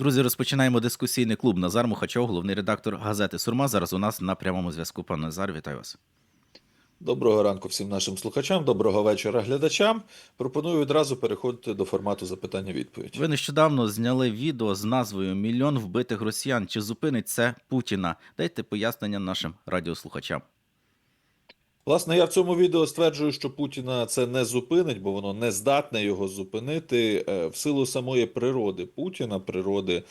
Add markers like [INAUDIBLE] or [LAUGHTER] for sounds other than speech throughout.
Друзі, розпочинаємо дискусійний клуб. Назар Мухачов, головний редактор газети Сурма. Зараз у нас на прямому зв'язку. Пане Назар, вітаю вас. Доброго ранку всім нашим слухачам, доброго вечора глядачам. Пропоную відразу переходити до формату запитання-відповідь. Ви нещодавно зняли відео з назвою Мільйон вбитих росіян. Чи зупинить це Путіна? Дайте пояснення нашим радіослухачам. Власне, я в цьому відео стверджую, що Путіна це не зупинить, бо воно не здатне його зупинити е, в силу самої природи Путіна, природи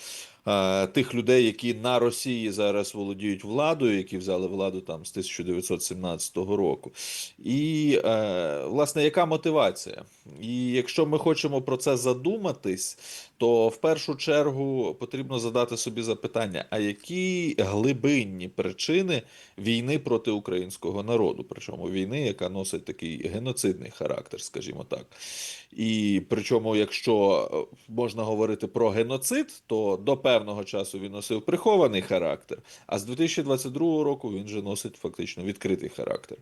е, тих людей, які на Росії зараз володіють владою, які взяли владу там з 1917 року. І е, власне, яка мотивація? І якщо ми хочемо про це задуматись, то в першу чергу потрібно задати собі запитання: а які глибинні причини війни проти українського народу? Причому війни, яка носить такий геноцидний характер, скажімо так. І причому, якщо е, можна говорити про геноцид, то до певного часу він носив прихований характер, а з 2022 року він вже носить фактично відкритий характер.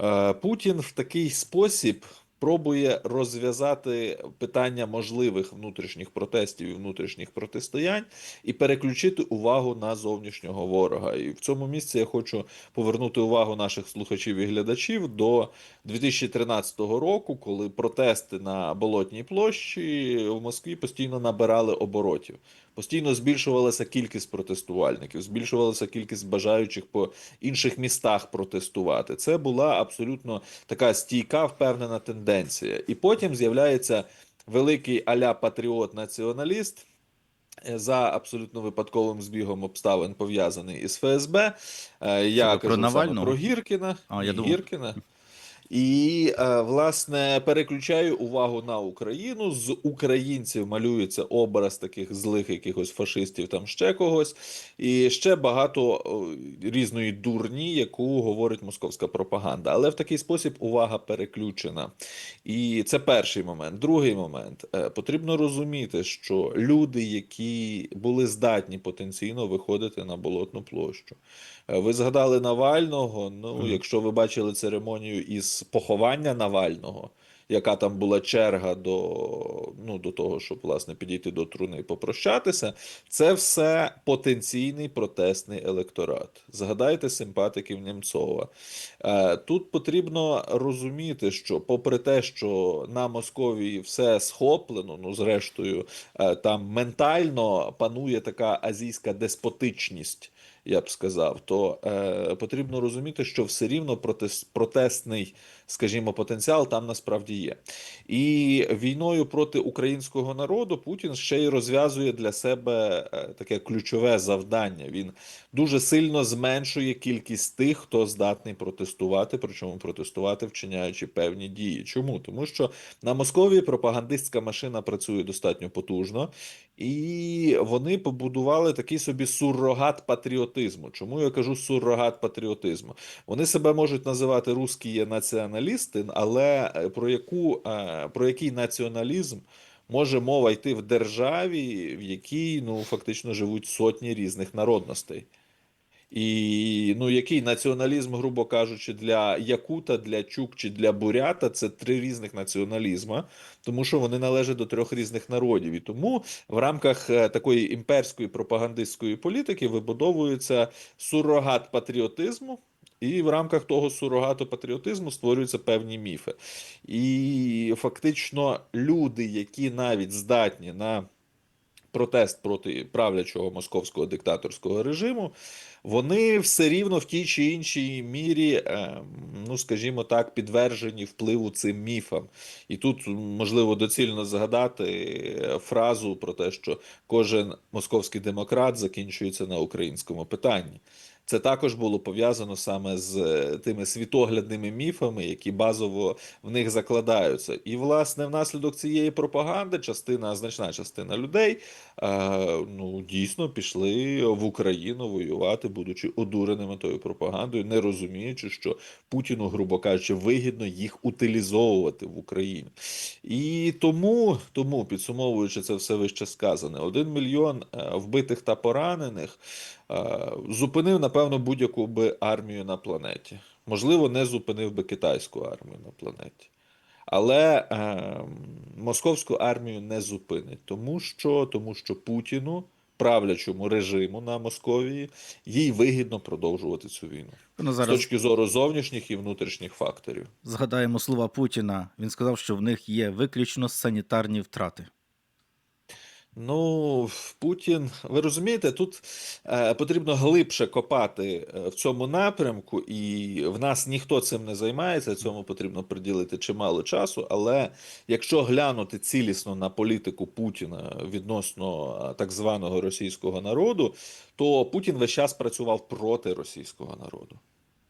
Е, Путін в такий спосіб пробує розв'язати питання можливих внутрішніх протестів і внутрішніх протистоянь і переключити увагу на зовнішнього ворога. І в цьому місці я хочу повернути увагу наших слухачів і глядачів до 2013 року, коли протести на Болотній площі в Москві постійно набирали оборотів. Постійно збільшувалася кількість протестувальників, збільшувалася кількість бажаючих по інших містах протестувати. Це була абсолютно така стійка, впевнена тенденція. І потім з'являється великий аля патріот-націоналіст. е, За абсолютно випадковим збігом обставин пов'язаний із ФСБ. Е, Я ви кажу про саме Навального? про Гіркіна. А, я Ні, думав. І е, власне переключаю увагу на Україну. З українців малюється образ таких злих якихось фашистів, там ще когось, і ще багато різної дурні, яку говорить московська пропаганда. Але в такий спосіб увага переключена. І це перший момент. Другий момент Е, потрібно розуміти, що люди, які були здатні потенційно виходити на болотну площу. Е, Ви згадали Навального. Ну, Мгм. якщо ви бачили церемонію із поховання Навального, яка там була черга до, ну, до того, щоб власне підійти до труни і попрощатися, це все потенційний протестний електорат. Згадайте симпатиків Німцова. Е, Тут потрібно розуміти, що попри те, що на Московії все схоплено, ну зрештою, е, там ментально панує така азійська деспотичність я б сказав, то е, потрібно розуміти, що все рівно протест, протестний, скажімо, потенціал там насправді є. І війною проти українського народу Путін ще й розв'язує для себе е, таке ключове завдання. Він дуже сильно зменшує кількість тих, хто здатний протестувати, причому протестувати, вчиняючи певні дії. Чому? Тому що на Московії пропагандистська машина працює достатньо потужно, і вони побудували такий собі суррогат патріотизму. Чому я кажу суррогат патріотизму? Вони себе можуть називати русські є націоналісти, але е, про яку е, про який націоналізм може мова йти в державі, в якій ну фактично живуть сотні різних народностей? І ну, який націоналізм, грубо кажучи, для Якута, для Чук чи для Бурята це три різних націоналізма, тому що вони належать до трьох різних народів. І тому в рамках е, такої імперської пропагандистської політики вибудовується сурогат патріотизму. І в рамках того сурогату патріотизму створюються певні міфи. І фактично люди, які навіть здатні на протест проти правлячого московського диктаторського режиму, вони все рівно в тій чи іншій мірі, е, ну скажімо так, підтверджені впливу цим міфам. І тут можливо доцільно згадати фразу про те, що кожен московський демократ закінчується на українському питанні. Це також було пов'язано саме з е, тими світоглядними міфами, які базово в них закладаються. І, власне, внаслідок цієї пропаганди частина, значна частина людей е, ну, дійсно пішли в Україну воювати, будучи одуреними тою пропагандою, не розуміючи, що Путіну, грубо кажучи, вигідно їх утилізовувати в Україні. І тому, тому підсумовуючи це все вище сказане, один мільйон е, вбитих та поранених зупинив, напевно, будь-яку би армію на планеті. Можливо, не зупинив би китайську армію на планеті. Але е, московську армію не зупинить, тому що, тому що Путіну, правлячому режиму на Московії, їй вигідно продовжувати цю війну Ну, з точки зору зовнішніх і внутрішніх факторів. згадаємо слова Путіна. Він сказав, що в них є виключно санітарні втрати. Ну, Путін, ви розумієте, тут е, потрібно глибше копати е, в цьому напрямку, і в нас ніхто цим не займається. Цьому потрібно приділити чимало часу. Але якщо глянути цілісно на політику Путіна відносно е, так званого російського народу, то Путін весь час працював проти російського народу.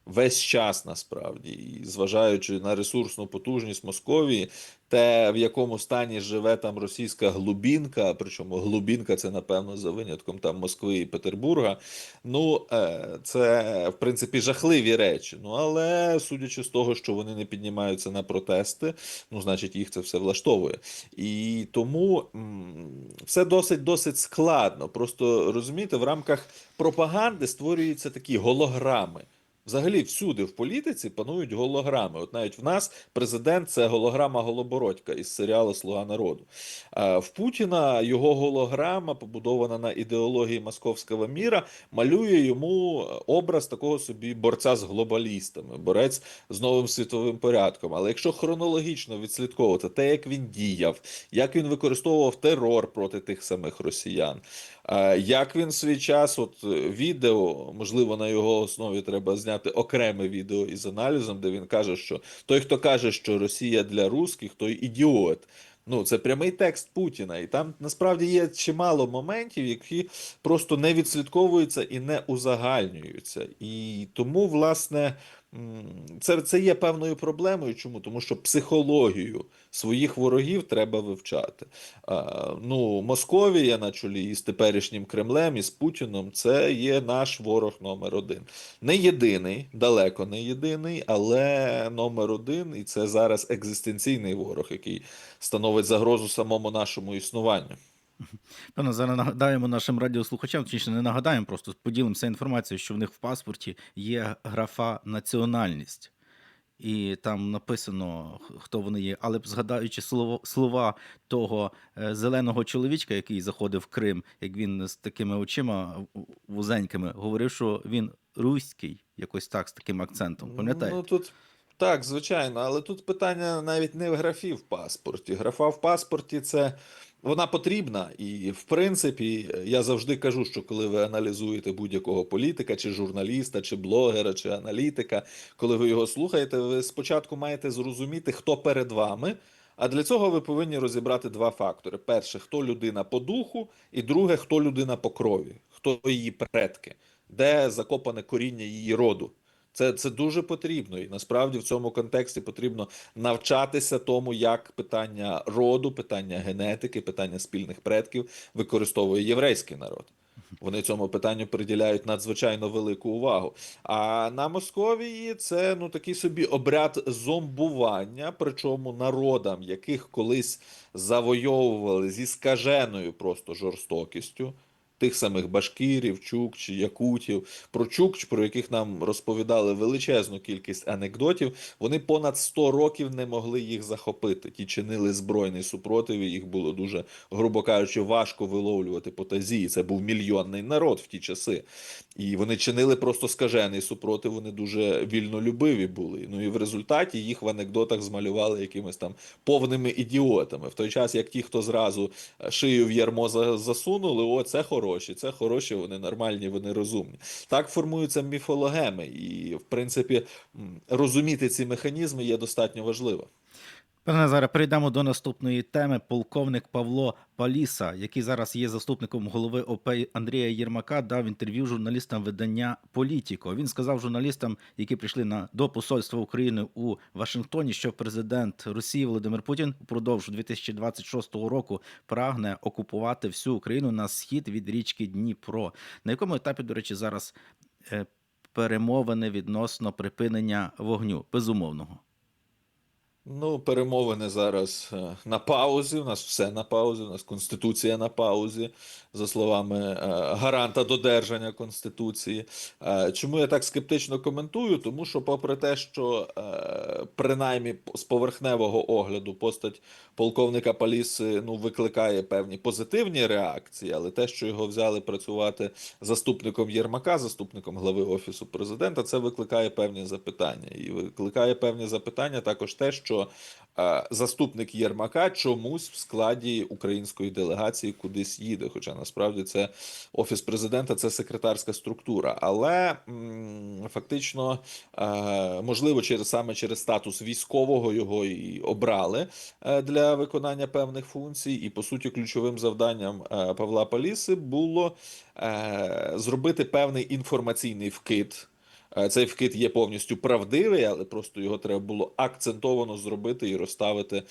Весь час насправді, і зважаючи на ресурсну потужність Московії, те, в якому стані живе там російська глубінка, причому глубінка це, напевно, за винятком там Москви і Петербурга. Ну, е, це в принципі жахливі речі. Ну, але судячи з того, що вони не піднімаються на протести, ну, значить, їх це все влаштовує. І тому все досить досить складно. Просто розумієте, в рамках пропаганди створюються такі голограми. Взагалі, всюди в політиці панують голограми. От навіть в нас президент це голограма Голобородька із серіалу Слуга народу. В Путіна його голограма, побудована на ідеології московського міра, малює йому образ такого собі борця з глобалістами, борець з новим світовим порядком. Але якщо хронологічно відслідковувати те, як він діяв, як він використовував терор проти тих самих росіян, Як він свій час, от е, відео, можливо, на його основі треба зняти окреме відео із аналізом, де він каже, що той, хто каже, що Росія для русських, той ідіот. Ну, це прямий текст Путіна, і там насправді є чимало моментів, які просто не відслідковуються і не узагальнюються. І тому, власне, це, це є певною проблемою. Чому? Тому що психологію своїх ворогів треба вивчати. А, ну, Московія на чолі із теперішнім Кремлем і з Путіном це є наш ворог номер один. Не єдиний, далеко не єдиний, але номер один, і це зараз екзистенційний ворог, який становить загрозу самому нашому існуванню. [LAUGHS] Певно, зараз нагадаємо нашим радіослухачам, точніше не нагадаємо, просто поділимося інформацією, що в них в паспорті є графа національність. І там написано, хто вони є. Але згадаючи слово, слова того е, зеленого чоловічка, який заходив в Крим, як він з такими очима вузенькими, говорив, що він руський, якось так, з таким акцентом. Пам'ятаєте? Ну тут так, звичайно, але тут питання навіть не в графі в паспорті. Графа в паспорті це вона потрібна, і в принципі, я завжди кажу, що коли ви аналізуєте будь-якого політика, чи журналіста, чи блогера, чи аналітика, коли ви його слухаєте, ви спочатку маєте зрозуміти, хто перед вами. А для цього ви повинні розібрати два фактори: перше, хто людина по духу, і друге, хто людина по крові, хто її предки, де закопане коріння її роду. Це, це дуже потрібно, і насправді в цьому контексті потрібно навчатися тому, як питання роду, питання генетики, питання спільних предків використовує єврейський народ. Вони цьому питанню приділяють надзвичайно велику увагу. А на Московії це ну такий собі обряд зомбування, причому народам, яких колись завойовували зі скаженою просто жорстокістю. Тих самих башкірів, чукч, якутів, про чукч, про яких нам розповідали величезну кількість анекдотів, вони понад 100 років не могли їх захопити. Ті чинили збройний супротив, і їх було дуже, грубо кажучи, важко виловлювати по тазі. Це був мільйонний народ в ті часи. І вони чинили просто скажений супротив, вони дуже вільнолюбиві були. Ну і в результаті їх в анекдотах змалювали якимись там повними ідіотами. В той час, як ті, хто зразу е, шию в ярмо засунули, о, це хороші, це хороші, вони нормальні, вони розумні. Так формуються міфологеми, і в принципі розуміти ці механізми є достатньо важливо. Пане Назаре, перейдемо до наступної теми. Полковник Павло Паліса, який зараз є заступником голови ОП Андрія Єрмака, дав інтерв'ю журналістам видання Політіко. Він сказав журналістам, які прийшли на до посольства України у Вашингтоні, що президент Росії Володимир Путін впродовж 2026 року прагне окупувати всю Україну на схід від річки Дніпро. На якому етапі, до речі, зараз е, перемовини відносно припинення вогню безумовного? Ну, перемовини зараз е, на паузі. У нас все на паузі. У нас конституція на паузі, за словами е, гаранта додержання конституції. Е, Чому я так скептично коментую? Тому що, попри те, що принаймні з поверхневого огляду постать полковника Паліси ну викликає певні позитивні реакції, але те, що його взяли працювати заступником Єрмака, заступником глави офісу президента, це викликає певні запитання. І викликає певні запитання також те, що е, заступник Єрмака чомусь в складі української делегації кудись їде. Хоча насправді це офіс президента, це секретарська структура. Але фактично, е, можливо, через саме через статус військового його і обрали е, для виконання певних функцій. І по суті, ключовим завданням Павла Паліси було зробити певний інформаційний вкид. Е, Цей вкид є повністю правдивий, але просто його треба було акцентовано зробити і розставити е,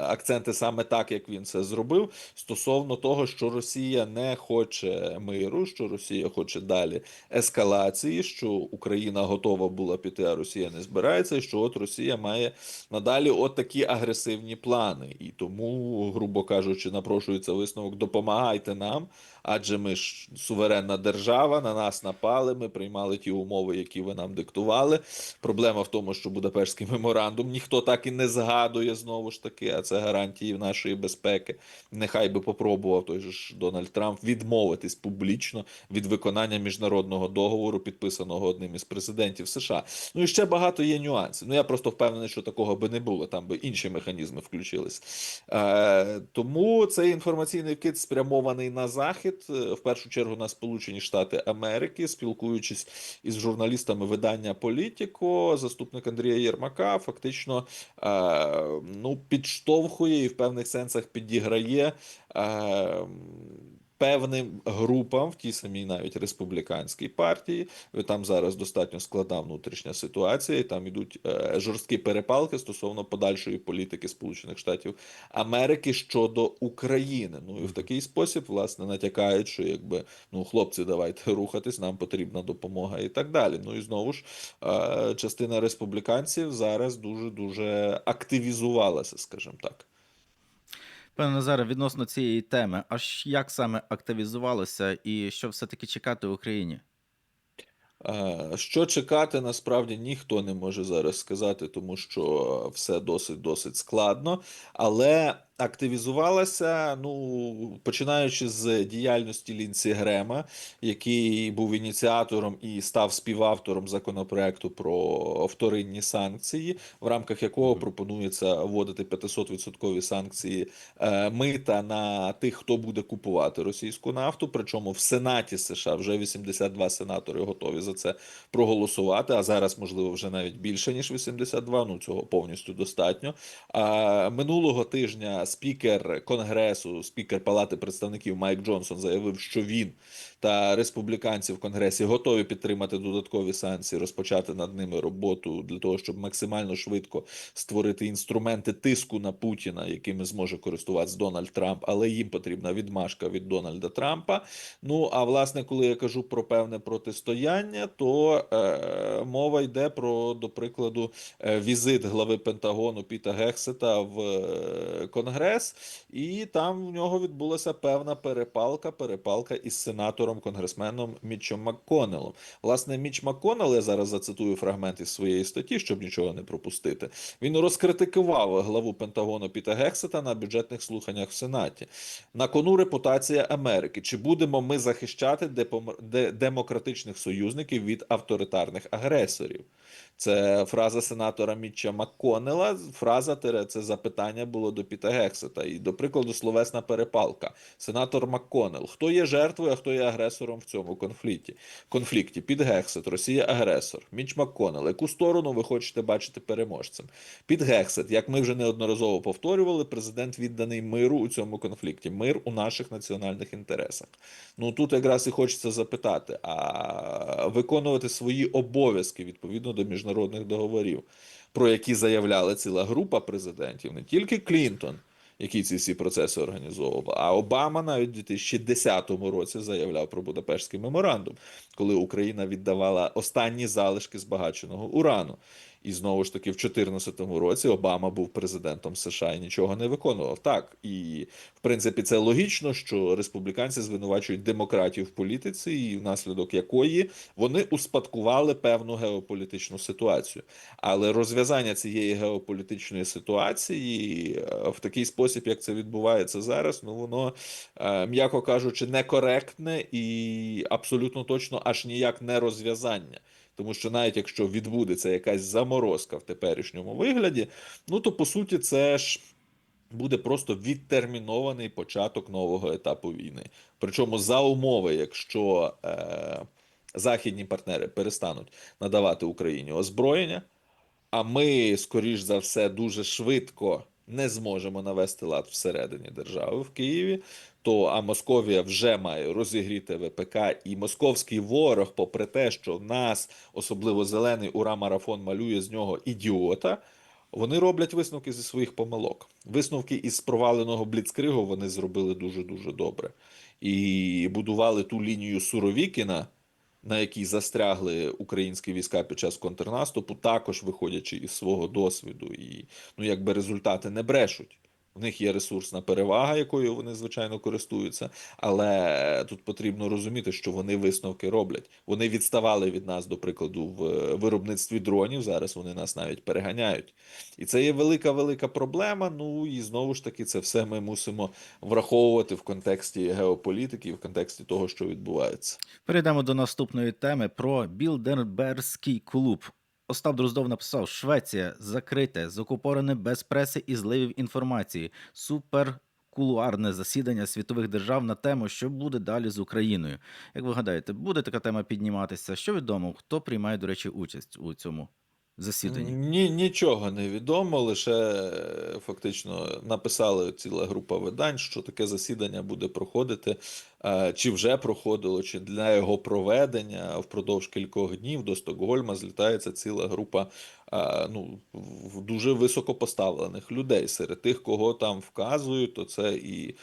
акценти саме так, як він це зробив, стосовно того, що Росія не хоче миру, що Росія хоче далі ескалації, що Україна готова була піти, а Росія не збирається, і що от Росія має надалі от такі агресивні плани. І тому, грубо кажучи, напрошується висновок: допомагайте нам, адже ми ж суверенна держава, на нас напали, ми приймали ті умови, які ви нам диктували. Проблема в тому, що Будапештський меморандум ніхто так і не згадує знову ж таки, а це гарантії нашої безпеки. Нехай би попробував той ж Дональд Трамп відмовитись публічно від виконання міжнародного договору, підписаного одним із президентів США. Ну і ще багато є нюансів. Ну я просто впевнений, що такого би не було. Там би інші механізми включились. Е, тому цей інформаційний вкид спрямований на захід, е, в першу чергу на Сполучені Штати Америки, спілкуючись із журналістами видання Політіко, заступник Андрія Єрмака фактично е, ну, підштовхує і в певних сенсах підіграє. Е, Певним групам в тій самій навіть республіканській партії, там зараз достатньо складна внутрішня ситуація, і там ідуть е, жорсткі перепалки стосовно подальшої політики Сполучених Штатів Америки щодо України. Ну і в такий спосіб, власне, натякають, що якби ну хлопці, давайте рухатись, нам потрібна допомога і так далі. Ну і знову ж е, частина республіканців зараз дуже дуже активізувалася, скажімо так. Пане Назаре, відносно цієї теми, аж як саме активізувалося і що все-таки чекати Україні? Е, Що чекати, насправді ніхто не може зараз сказати, тому що все досить досить складно. Але активізувалася, ну починаючи з діяльності Лінсі Грема, який був ініціатором і став співавтором законопроекту про вторинні санкції, в рамках якого пропонується вводити 500% санкції е, мита на тих, хто буде купувати російську нафту. Причому в Сенаті США вже 82 сенатори готові за це проголосувати. А зараз, можливо, вже навіть більше ніж 82, Ну цього повністю достатньо. А минулого тижня спікер Конгресу, спікер Палати представників Майк Джонсон заявив, що він та республіканці в Конгресі готові підтримати додаткові санкції, розпочати над ними роботу для того, щоб максимально швидко створити інструменти тиску на Путіна, якими зможе користуватися Дональд Трамп, але їм потрібна відмашка від Дональда Трампа. Ну а власне, коли я кажу про певне протистояння, то е, мова йде про, до прикладу, е, візит глави Пентагону Піта Гексета в е, Конгрес, і там в нього відбулася певна перепалка, перепалка із сенатором конгресменом Мітчем Макконелом. Власне, Міч Макконел, я зараз зацитую фрагмент із своєї статті, щоб нічого не пропустити. Він розкритикував главу Пентагону Піта Гексета на бюджетних слуханнях в Сенаті. На кону репутація Америки. Чи будемо ми захищати демократичних союзників від авторитарних агресорів? Це фраза сенатора Мітча Макконела. Фраза це запитання було до Піта Гексета. І, до прикладу, словесна перепалка. Сенатор Макконел. Хто є жертвою, а хто є агресором в цьому конфлікті? Конфлікті. Піт Гексет, Росія агресор. Міч Макконел. Яку сторону ви хочете бачити переможцем? Піт Гексет, як ми вже неодноразово повторювали, президент відданий миру у цьому конфлікті. Мир у наших національних інтересах. Ну тут якраз і хочеться запитати: а виконувати свої обов'язки відповідно до міжнародних договорів, про які заявляла ціла група президентів, не тільки Клінтон, який ці всі процеси організовував, а Обама навіть у 2010 році заявляв про Будапештський меморандум, коли Україна віддавала останні залишки збагаченого урану. І знову ж таки, в 2014 році Обама був президентом США і нічого не виконував. Так, і в принципі це логічно, що республіканці звинувачують демократів в політиці, і внаслідок якої вони успадкували певну геополітичну ситуацію. Але розв'язання цієї геополітичної ситуації е, в такий спосіб, як це відбувається зараз, ну воно, е, м'яко кажучи, некоректне і абсолютно точно аж ніяк не розв'язання. Тому що навіть якщо відбудеться якась заморозка в теперішньому вигляді, ну то по суті це ж буде просто відтермінований початок нового етапу війни. Причому за умови, якщо е, західні партнери перестануть надавати Україні озброєння, а ми, скоріш за все, дуже швидко не зможемо навести лад всередині держави в Києві, то а Московія вже має розігріти ВПК, і московський ворог, попри те, що нас, особливо зелений ура-марафон, малює з нього ідіота. Вони роблять висновки зі своїх помилок. Висновки із проваленого бліцкригу вони зробили дуже дуже добре. І будували ту лінію Суровікіна, на якій застрягли українські війська під час контрнаступу, також виходячи із свого досвіду, і ну якби результати не брешуть. В них є ресурсна перевага, якою вони звичайно користуються, але тут потрібно розуміти, що вони висновки роблять. Вони відставали від нас, до прикладу, в виробництві дронів. Зараз вони нас навіть переганяють, і це є велика велика проблема. Ну і знову ж таки, це все ми мусимо враховувати в контексті геополітики, в контексті того, що відбувається. Перейдемо до наступної теми про Білдерберзький клуб. Остап Дроздов написав: Швеція закрите, закупорене без преси і зливів інформації. Супер. Кулуарне засідання світових держав на тему, що буде далі з Україною. Як ви гадаєте, буде така тема підніматися? Що відомо? Хто приймає, до речі, участь у цьому засіданні? Ні, нічого не відомо, лише е, фактично написали ціла група видань, що таке засідання буде проходити, е, чи вже проходило, чи для його проведення впродовж кількох днів до Стокгольма злітається ціла група е, ну, дуже високопоставлених людей. Серед тих, кого там вказують, то це і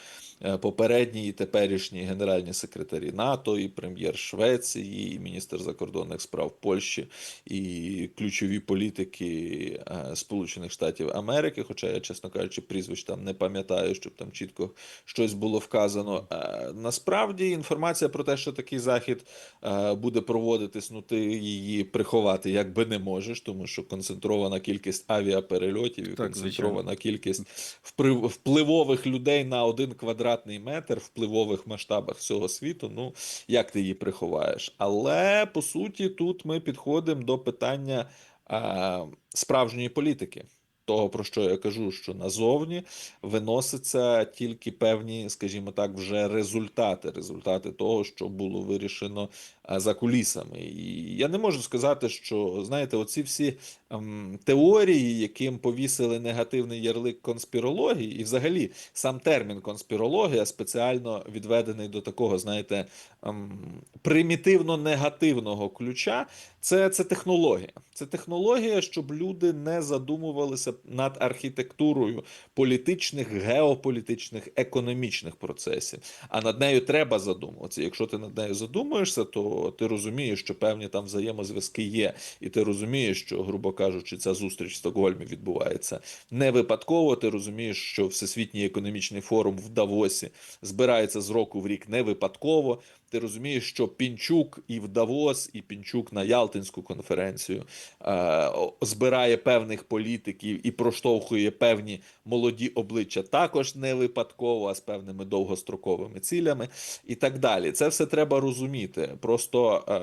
попередні і теперішні генеральні секретарі НАТО, і прем'єр Швеції, і міністр закордонних справ Польщі, і ключові політики е, Сполучених Штатів Америки. Хоча я, чесно кажучи, прізвищ там не пам'ятаю, щоб там чітко щось було вказано. Е, Насправді інформація про те, що такий захід е, буде проводитись, ну ти її приховати як би не можеш, тому що концентрована кількість авіаперельотів і Так, концентрована кількість впливових людей на один квадратний метр в впливових масштабах всього світу. Ну як ти її приховаєш? Але по суті, тут ми підходимо до питання а, справжньої політики. Того, про що я кажу, що назовні виносяться тільки певні, скажімо так, вже результати, результати того, що було вирішено за кулісами. І я не можу сказати, що знаєте, оці всі ем, теорії, яким повісили негативний ярлик конспірології, і взагалі сам термін конспірологія спеціально відведений до такого, знаєте, ем, примітивно-негативного ключа. Це, це технологія. Це технологія, щоб люди не задумувалися над архітектурою політичних, геополітичних, економічних процесів. А над нею треба задумуватися. Якщо ти над нею задумуєшся, то ти розумієш, що певні там взаємозв'язки є, і ти розумієш, що, грубо кажучи, ця зустріч в Стокгольмі відбувається не випадково. Ти розумієш, що Всесвітній економічний форум в Давосі збирається з року в рік не випадково. Ти розумієш, що Пінчук і в Давос, і Пінчук на Ялтинську конференцію е, збирає певних політиків і проштовхує певні молоді обличчя також не випадково, а з певними довгостроковими цілями і так далі. Це все треба розуміти. Просто е,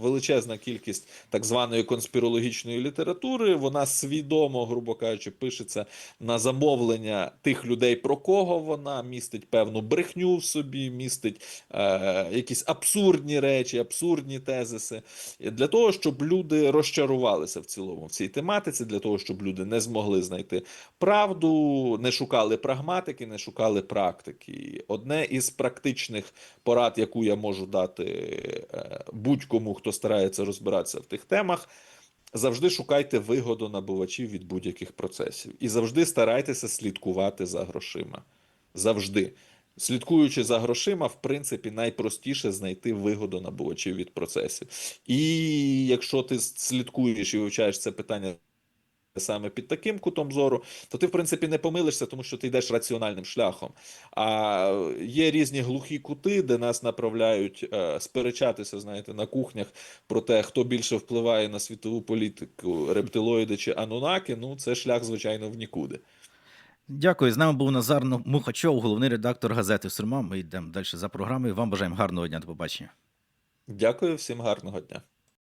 величезна кількість так званої конспірологічної літератури, вона свідомо, грубо кажучи, пишеться на замовлення тих людей, про кого вона містить певну брехню в собі, містить е, якісь абсурдні речі, абсурдні тезиси, для того, щоб люди розчарувалися в цілому в цій тематиці, для того, щоб люди не змогли знайти правду, не шукали прагматики, не шукали практики. Одне із практичних порад, яку я можу дати е, будь-кому, хто старається розбиратися в тих темах. Завжди шукайте вигоду набувачів від будь-яких процесів і завжди старайтеся слідкувати за грошима. Завжди. Слідкуючи за грошима, в принципі, найпростіше знайти вигоду набувачів від процесів. І якщо ти слідкуєш і вивчаєш це питання саме під таким кутом зору, то ти, в принципі, не помилишся, тому що ти йдеш раціональним шляхом. А є різні глухі кути, де нас направляють е, сперечатися, знаєте, на кухнях про те, хто більше впливає на світову політику, рептилоїди чи анунаки. Ну, це шлях, звичайно, в нікуди. Дякую. З нами був Назар Мухачов, головний редактор газети Сурма. Ми йдемо далі за програмою. Вам бажаємо гарного дня. До побачення. Дякую всім гарного дня.